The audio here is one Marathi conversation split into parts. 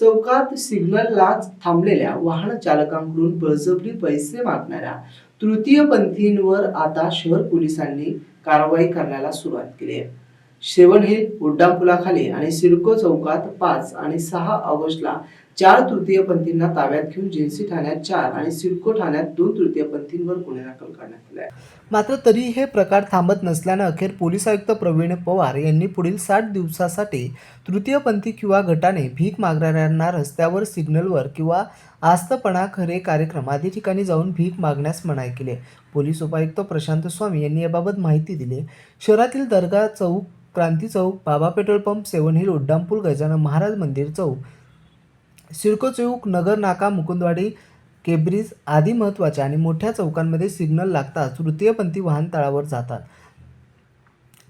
चौकात सिग्नलला थांबलेल्या वाहन चालकांकडून बळजबरी पैसे मागणाऱ्या तृतीयपंथींवर आता शहर पोलिसांनी कारवाई करण्याला सुरुवात केली आहे. शेवण हिल उड्डाणपुलाखाली आणि सिडको चौकात पाच आणि सहा ऑगस्टला चार तृतीयपंथींना ताब्यात घेऊन जेन्सी ठाण्यात चार आणि सिडको ठाण्यात दोन तृतीयपंथींवर गुन्हे दाखल करण्यात आले आहे मात्र तरी हे प्रकार थांबत नसल्यानं अखेर पोलीस आयुक्त प्रवीण पवार यांनी पुढील साठ दिवसासाठी तृतीयपंथी किंवा गटाने भीक मागणाऱ्यांना रस्त्यावर सिग्नलवर किंवा आस्तपणा खरे कार्यक्रम आदी ठिकाणी जाऊन भीक मागण्यास मनाई केली पोलीस उपायुक्त प्रशांत स्वामी यांनी याबाबत माहिती दिली शहरातील दर्गा चौक Kranti Chowk Baba petrol pump seven hill उड्डाणपूल गजानन महाराज मंदिर चौक. सिडको चौक नगर नाका मुकुंदवाडी केब्रिज आदी महत्त्वाच्या आणि मोठ्या चौकांमध्ये सिग्नल लागताच तृतीयपंथी वाहन तळावर जातात.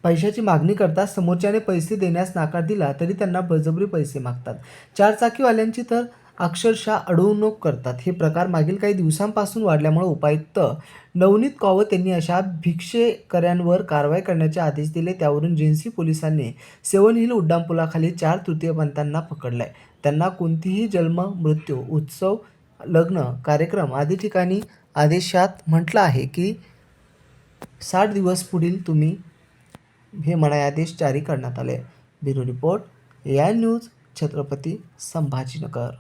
पैशाची मागणी करता समोरच्याने पैसे देण्यास नाकार दिला तरी त्यांना बळजबरी पैसे मागतात. चारचाकीवाल्यांची तर अक्षरशः अडवणूक करतात. हे प्रकार मागील काही दिवसांपासून वाढल्यामुळे उपायुक्त नवनीत कावत यांनी अशा भिक्षेकऱ्यांवर कारवाई करण्याचे आदेश दिले. त्यावरून जिन्सी पोलिसांनी सेवन हिल उड्डाणपुलाखाली चार तृतीयपंथांना आहे त्यांना कोणतीही जन्म मृत्यू उत्सव लग्न कार्यक्रम आदी ठिकाणी आदेशात म्हटलं आहे की साठ दिवस पुढील तुम्ही हे मनाई आदेश जारी करण्यात आले. ब्युरो रिपोर्ट या न्यूज छत्रपती संभाजीनगर.